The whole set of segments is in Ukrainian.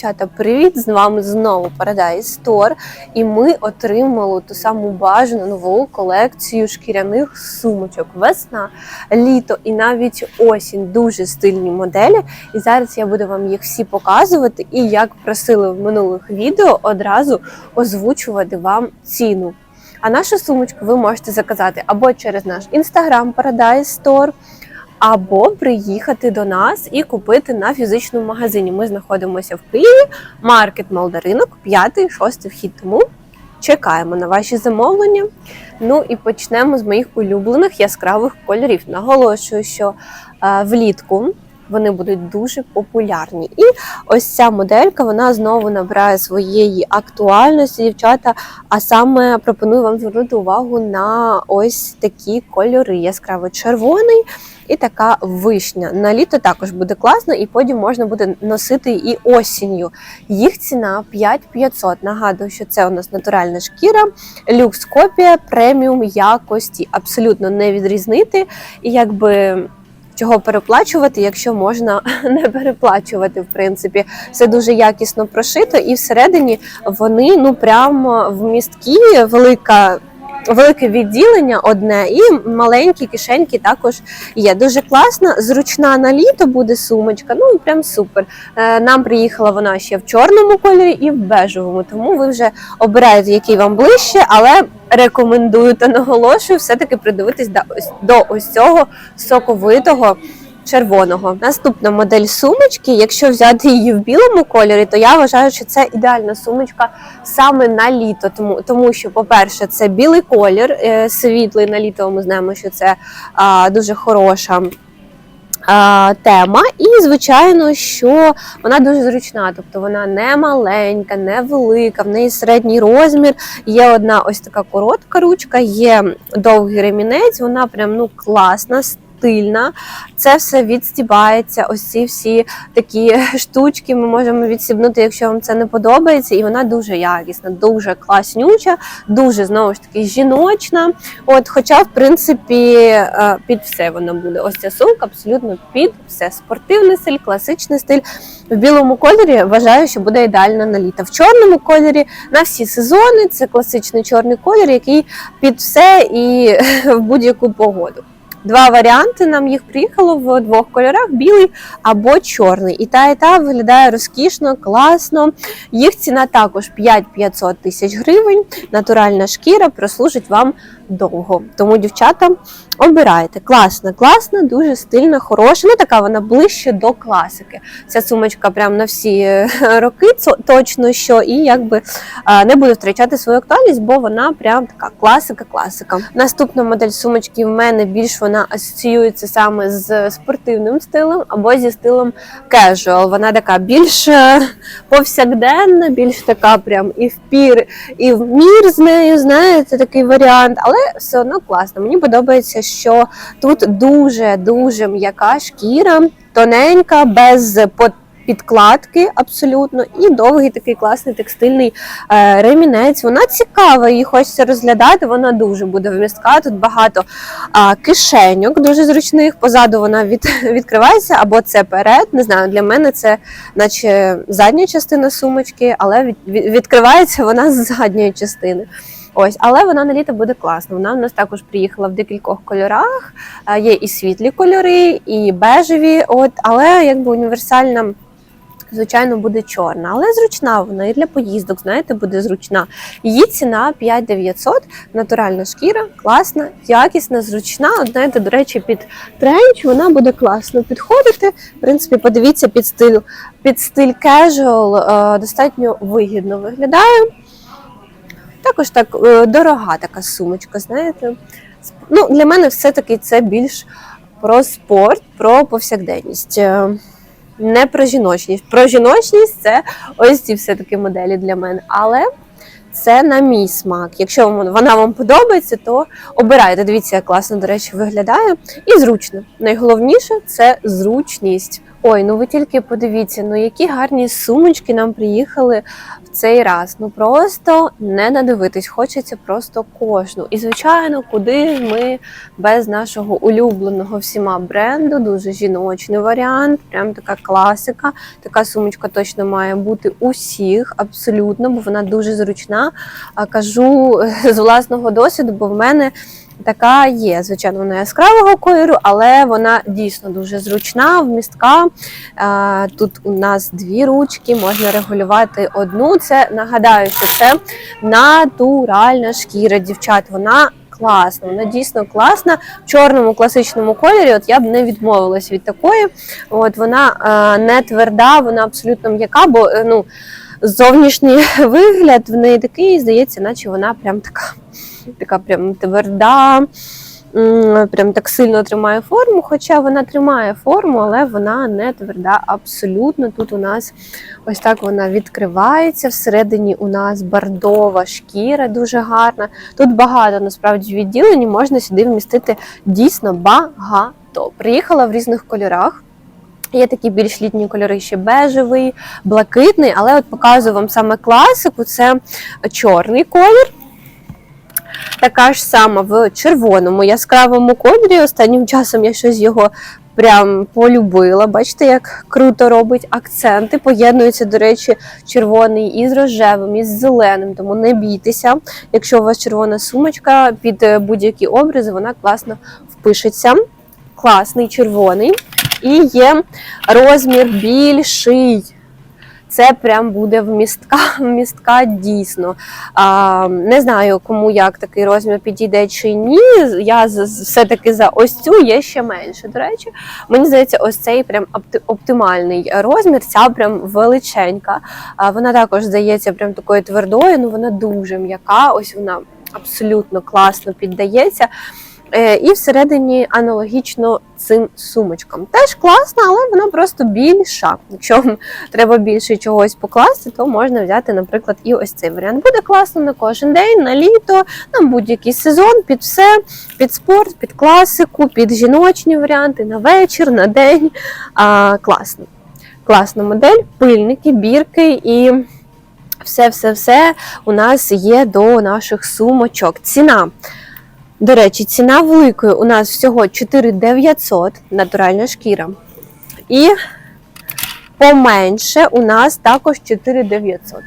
Чата, привіт! З вами знову Paradise Store. І ми отримали ту саму бажану нову колекцію шкіряних сумочок. Весна, літо і навіть осінь дуже стильні моделі. І зараз я буду вам їх всі показувати. І як просили в минулих відео, одразу озвучувати вам ціну. А нашу сумочку ви можете заказати або через наш інстаграм Paradise Store, або приїхати до нас і купити на фізичному магазині. Ми знаходимося в Києві, маркет Молдаринок, 5-6 вхід. Тому чекаємо на ваші замовлення. Ну і почнемо з моїх улюблених яскравих кольорів. Наголошую, що е, влітку. Вони будуть дуже популярні. І ось ця моделька вона знову набирає своєї актуальності, дівчата. А саме пропоную вам звернути увагу на ось такі кольори: яскраво червоний і така вишня. На літо також буде класно, і потім можна буде носити і осінню. Їх ціна 5500. Нагадую, що це у нас натуральна шкіра, люкс копія, преміум якості, абсолютно не відрізнити. І якби. Чого переплачувати, якщо можна не переплачувати, в принципі, все дуже якісно прошито, і всередині вони ну прямо в місткі велика. Велике відділення одне і маленькі кишеньки також є. Дуже класна, зручна на літо буде сумочка. Ну прям супер. Е, Нам приїхала вона ще в чорному кольорі і в бежевому, тому ви вже обираєте, який вам ближче, але рекомендую та наголошую все-таки придивитись до ось, до ось цього соковитого. Червоного наступна модель сумочки. Якщо взяти її в білому кольорі, то я вважаю, що це ідеальна сумочка саме на літо. Тому, тому що, по-перше, це білий колір, е, світлий на літо. Ми знаємо, що це а, дуже хороша. Тема, і звичайно, що вона дуже зручна, тобто вона не маленька, не велика, в неї середній розмір. Є одна ось така коротка ручка, є довгий ремінець, вона прям ну класна, стильна. Це все відстібається. Ось ці всі такі штучки ми можемо відсібнути, якщо вам це не подобається. І вона дуже якісна, дуже класнюча, дуже знову ж таки жіночна. От, хоча, в принципі, е, під все вона буде. Ось ця сумка абсолютно під все. Спортивний стиль, класичний стиль. В білому кольорі вважаю, що буде ідеально на літо. В чорному кольорі на всі сезони це класичний чорний колір, який під все і в будь-яку погоду. Два варіанти нам їх приїхало в двох кольорах: білий або чорний. І та, і та виглядає розкішно, класно. Їх ціна також 5-500 тисяч гривень. Натуральна шкіра прослужить вам довго. Тому, дівчата, обирайте. Класна, класна, дуже стильна, хороша. Ну така вона ближче до класики. Ця сумочка прям на всі е, роки точно що, і якби не буде втрачати свою актуальність, бо вона прям така класика-класика. Наступна модель сумочки в мене більш вона асоціюється саме з спортивним стилем або зі стилем casual. Вона така більш е, повсякденна, більш така прям і в пір, і в мір з нею, знаєте, такий варіант, але все одно класно. Мені подобається, що тут дуже дуже м'яка шкіра, тоненька, без підкладки абсолютно, і довгий такий класний текстильний е, ремінець. Вона цікава, її хочеться розглядати. Вона дуже буде вмістка. Тут багато кишеньок, дуже зручних. Позаду вона від, відкривається, або це перед. Не знаю, для мене це наче задня частина сумочки, але від- відкривається вона з задньої частини. Ось, але вона на літо буде класна. Вона в нас також приїхала в декількох кольорах. Є і світлі кольори, і бежеві. От, але якби універсальна. Звичайно, буде чорна, але зручна вона і для поїздок, знаєте, буде зручна. Її ціна 5900, натуральна шкіра, класна, якісна, зручна. От, знаєте, до речі, під тренч вона буде класно підходити. В принципі, подивіться під стиль, під стиль casual, е, достатньо вигідно виглядає. Також так е, дорога така сумочка, знаєте. Ну, для мене все-таки це більш про спорт, про повсякденність. Е, Не про жіночність. Про жіночність це ось ці все-таки моделі для мене. Але це на мій смак. Якщо вона вам подобається, то обирайте. Дивіться, як класно, до речі, виглядає. І зручно. Найголовніше це зручність. Ой, ну ви тільки подивіться, ну які гарні сумочки нам приїхали в цей раз. Ну просто не надивитись, хочеться просто кожну. І звичайно, куди ми без нашого улюбленого всіма бренду, дуже жіночний варіант, прям така класика. Така сумочка точно має бути усіх, абсолютно, бо вона дуже зручна. Кажу з власного досвіду, бо в мене. Така є, звичайно, вона яскравого кольору, але вона дійсно дуже зручна, вмістка. Тут у нас дві ручки, можна регулювати одну. Це нагадаю, що це натуральна шкіра дівчат. Вона класна, вона дійсно класна. В чорному класичному кольорі. От я б не відмовилась від такої. От вона не тверда, вона абсолютно м'яка, бо е, ну. Зовнішній вигляд в неї такий, здається, наче вона прям така така прям тверда, прям так сильно тримає форму. Хоча вона тримає форму, але вона не тверда абсолютно. Тут у нас ось так вона відкривається. Всередині у нас бордова шкіра дуже гарна. Тут багато насправді відділень, можна сюди вмістити дійсно багато. Приїхала в різних кольорах. Є такі більш літні кольори, ще бежевий, блакитний, але от показую вам саме класику: це чорний колір. Така ж сама в червоному яскравому кольорі. Останнім часом я щось його прям полюбила. Бачите, як круто робить акценти. Поєднується, до речі, червоний із рожевим, із зеленим, тому не бійтеся. Якщо у вас червона сумочка під будь-які образи, вона класно впишеться. Класний червоний. І є розмір більший. Це прям буде вмістка, вмістка дійсно. А, Не знаю, кому як такий розмір підійде чи ні. Я все-таки за ось цю є ще менше. До речі, мені здається, ось цей прям оптимальний розмір. Ця прям величенька. А, Вона також здається прям такою твердою, ну вона дуже м'яка. Ось вона абсолютно класно піддається. Е, і всередині аналогічно цим сумочкам. Теж класна, але вона просто більша. Якщо вам треба більше чогось покласти, то можна взяти, наприклад, і ось цей варіант. Буде класно на кожен день, на літо, на будь-який сезон, під все, під спорт, під класику, під жіночні варіанти, на вечір, на день. А, Класно. Класна модель, пильники, бірки і. Все-все-все у нас є до наших сумочок. Ціна до речі, ціна великої у нас всього 4900 натуральна шкіра. І поменше у нас також 4900.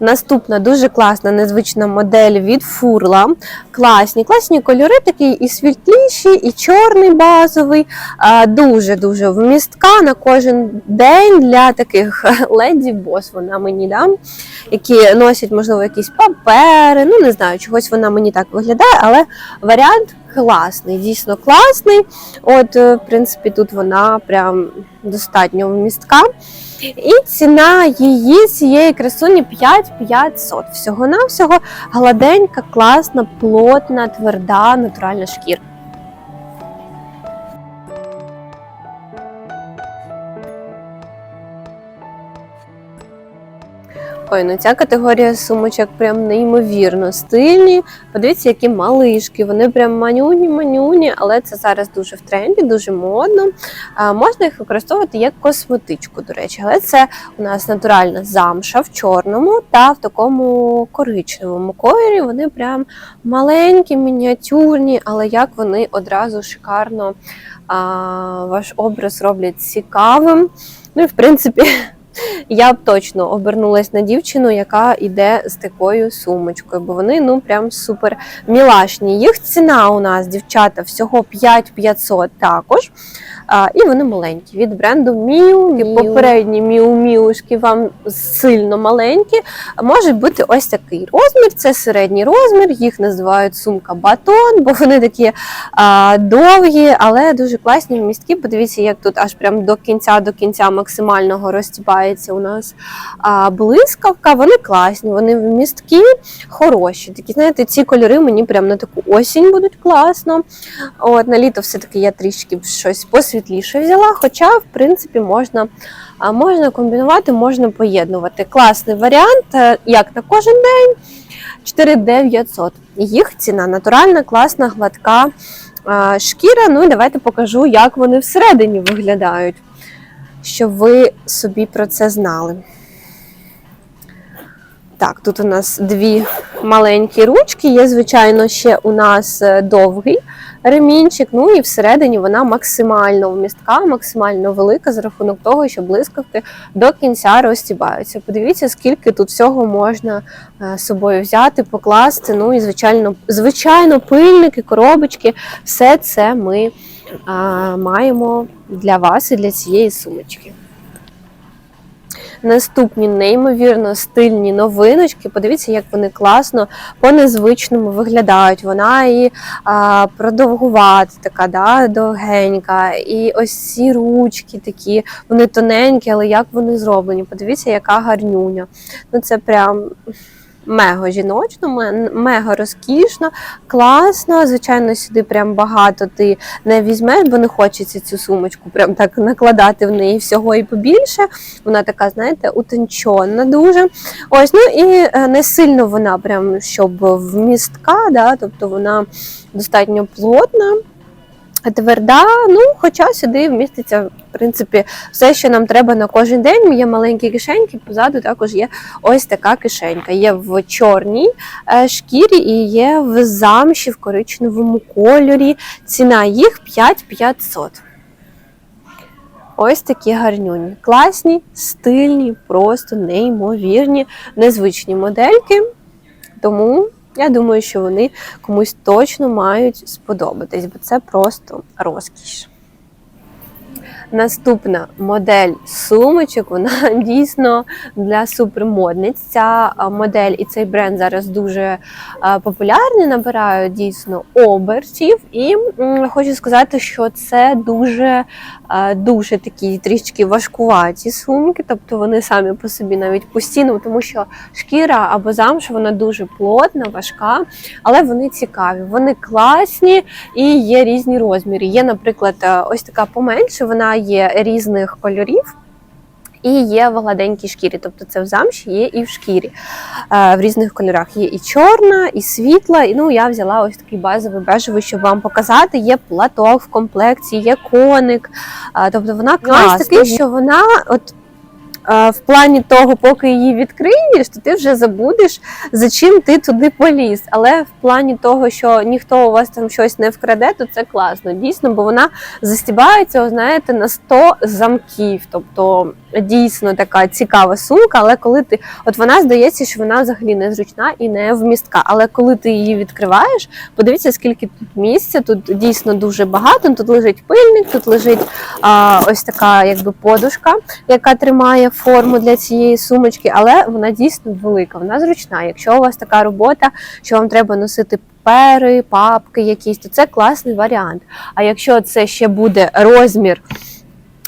Наступна дуже класна, незвична модель від фурла. Класні, класні кольори, такі і світліші, і чорний базовий. Дуже-дуже вмістка на кожен день для таких леді бос вона мені да? які носять, можливо, якісь папери. Ну, не знаю, чогось вона мені так виглядає, але варіант класний, дійсно класний. От, е, в принципі, тут вона прям достатньо вмістка. І ціна її цієї красуні 5500. Всього-навсього гладенька, класна, плотна, тверда, натуральна шкіра. Ой, ну ця категорія сумочок прям неймовірно стильні. Подивіться, які малишки. Вони прям манюні-манюні, але це зараз дуже в тренді, дуже модно. А, Можна їх використовувати як косметичку, до речі, але це у нас натуральна замша в чорному та в такому коричневому кольорі. Вони прям маленькі, мініатюрні, але як вони одразу шикарно а, ваш образ роблять цікавим. Ну і в принципі. Я б точно обернулась на дівчину, яка йде з такою сумочкою, бо вони ну прям супер мілашні. Їх ціна у нас, дівчата, всього 5500 також. А, І вони маленькі. Від бренду Міу. Попередні Міу-Міушки вам сильно маленькі. Можуть бути ось такий розмір. Це середній розмір, їх називають сумка батон, бо вони такі а, довгі, але дуже класні містки. Подивіться, як тут аж прям до кінця до кінця максимального розтібається у нас а, блискавка. Вони класні, вони місткі, хороші. Такі, знаєте, ці кольори мені прям на таку осінь будуть класно. От На літо все-таки я трішки щось посвітліше взяла, хоча, в принципі, можна можна комбінувати, можна поєднувати. Класний варіант, е, як на кожен день. 4900. Їх ціна натуральна, класна, гладка шкіра. Ну і давайте покажу, як вони всередині виглядають. щоб ви собі про це знали. Так, тут у нас дві маленькі ручки. Є, звичайно, ще у нас е, довгий ремінчик. Ну і всередині вона максимально вмістка, максимально велика за рахунок того, що блискавки до кінця розтібаються. Подивіться, скільки тут всього можна е, собою взяти, покласти. Ну і звичайно, звичайно, пильники, коробочки, все це ми а, маємо для вас і для цієї сумочки. Наступні неймовірно стильні новиночки. Подивіться, як вони класно по незвичному виглядають. Вона і а, продовгувата, така, да, довгенька. І ось ці ручки такі, вони тоненькі, але як вони зроблені. Подивіться, яка гарнюня. Ну це прям. Мега жіночно, мега розкішно, класно. Звичайно, сюди прям багато ти не візьмеш, бо не хочеться цю сумочку прям так накладати в неї всього і побільше. Вона така, знаєте, утончена дуже. Ось, ну і е, не сильно вона прям щоб вмістка, да, тобто вона достатньо плотна. Тверда, ну хоча сюди вміститься в принципі все, що нам треба на кожен день. Є маленькі кишеньки, позаду також є ось така кишенька. Є в чорній е, шкірі і є в замші в коричневому кольорі. Ціна їх 5500. Ось такі гарнюні. Класні, стильні, просто неймовірні, незвичні модельки. Тому я думаю, що вони комусь точно мають сподобатись, бо це просто розкіш. Наступна модель сумочок, вона дійсно для супермодниць. Ця модель і цей бренд зараз дуже популярні, набирають дійсно обертів. І хочу сказати, що це дуже, дуже такі трішки важкуваті сумки, тобто вони самі по собі навіть постійно, тому що шкіра або замша вона дуже плотна, важка, але вони цікаві, вони класні і є різні розміри. Є, наприклад, е, ось така поменше, вона є різних кольорів. І є в гладенькій шкірі, тобто це в замші є і в шкірі. Е, В різних кольорах є і чорна, і світла. І ну я взяла ось такий базовий бежевий, щоб вам показати. Є платок в комплекті, є коник. Е, Тобто вона класна, такий, що вона от. е, В плані того, поки її відкриєш, то ти вже забудеш, за чим ти туди поліз. Але в плані того, що ніхто у вас там щось не вкраде, то це класно. Дійсно, бо вона застібається, знаєте, на 100 замків. Тобто дійсно така цікава сумка, але коли ти. От вона здається, що вона взагалі не зручна і не вмістка. Але коли ти її відкриваєш, подивіться, скільки тут місця, тут дійсно дуже багато. Тут лежить пильник, тут лежить а, ось така якби подушка, яка тримає форму для цієї сумочки, але вона дійсно велика, вона зручна. Якщо у вас така робота, що вам треба носити папери, папки якісь, то це класний варіант. А якщо це ще буде розмір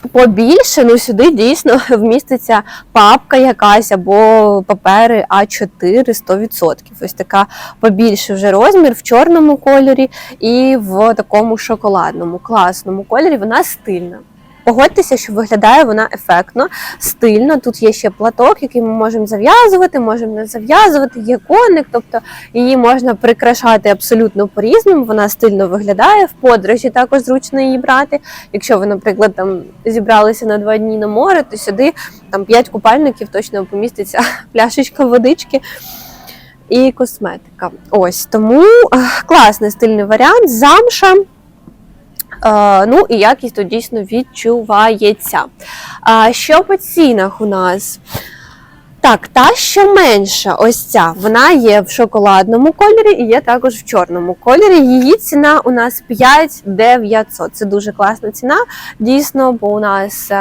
побільше, ну сюди дійсно вміститься папка якась або папери А4 100%. Ось така побільше вже розмір в чорному кольорі і в такому шоколадному, класному кольорі. Вона стильна. Погодьтеся, що виглядає вона ефектно, стильно. Тут є ще платок, який ми можемо зав'язувати, можемо не зав'язувати, є коник, тобто її можна прикрашати абсолютно по-різному. Вона стильно виглядає. В подорожі також зручно її брати. Якщо ви, наприклад, там зібралися на два дні на море, то сюди там 5 купальників точно поміститься пляшечка водички. І косметика. Ось тому е, класний стильний варіант. Замша. Е, Ну і якість тут дійсно відчувається. Що по цінах у нас? Так, та, що менша, ось ця, вона є в шоколадному кольорі і є також в чорному кольорі. Її ціна у нас 5900. Це дуже класна ціна. Дійсно, бо у нас е,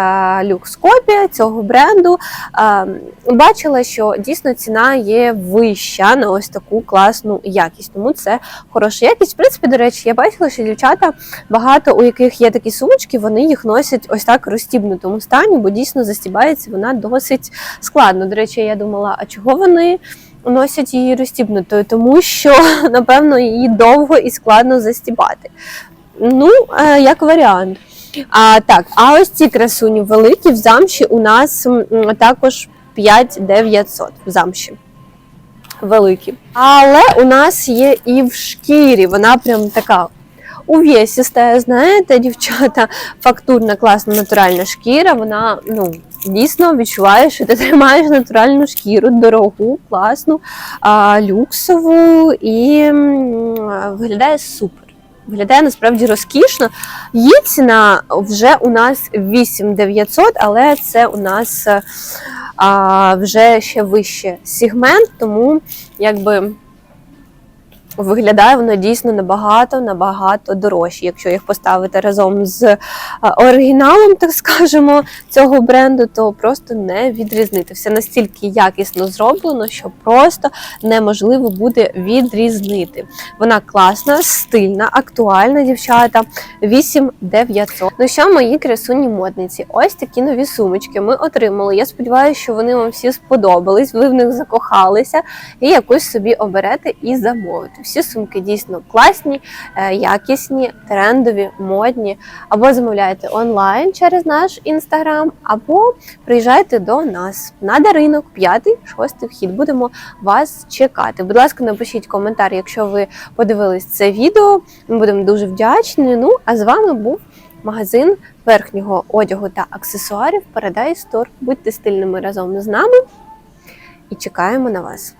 люкс-копія цього бренду. Е, Бачила, що дійсно ціна є вища на ось таку класну якість. Тому це хороша якість. В принципі, до речі, я бачила, що дівчата багато, у яких є такі сумочки, вони їх носять ось так в розстібнутому стані, бо дійсно застібається вона досить складно. До речі, я думала, а чого вони носять її розстібнутою? Тому що, напевно, її довго і складно застібати. Ну, е, як варіант. А, так, а ось ці красуні великі в замші у нас також 5900 в замші. Великі. Але у нас є і в шкірі. Вона прям така увесістая, знаєте, дівчата, фактурна, класна натуральна шкіра. Вона ну дійсно відчуває, що ти тримаєш натуральну шкіру, дорогу, класну, люксову і виглядає супер. Виглядає насправді розкішно. Її ціна вже у нас 8900, але це у нас а, вже ще вище сегмент, тому якби. Виглядає воно дійсно набагато набагато дорожче, якщо їх поставити разом з е, оригіналом, так скажемо, цього бренду, то просто не відрізнити. Все настільки якісно зроблено, що просто неможливо буде відрізнити. Вона класна, стильна, актуальна, дівчата. 8900. Ну що, мої красуні модниці? Ось такі нові сумочки ми отримали. Я сподіваюся, що вони вам всі сподобались, ви в них закохалися і якусь собі оберете і замовите. Всі сумки дійсно класні, е, якісні, трендові, модні. Або замовляйте онлайн через наш інстаграм, або приїжджайте до нас на даринок, п'ятий, шостий вхід. Будемо вас чекати. Будь ласка, напишіть коментар, якщо ви подивились це відео. Ми будемо дуже вдячні. Ну а з вами був магазин верхнього одягу та аксесуарів Paradise Store. Будьте стильними разом з нами і чекаємо на вас.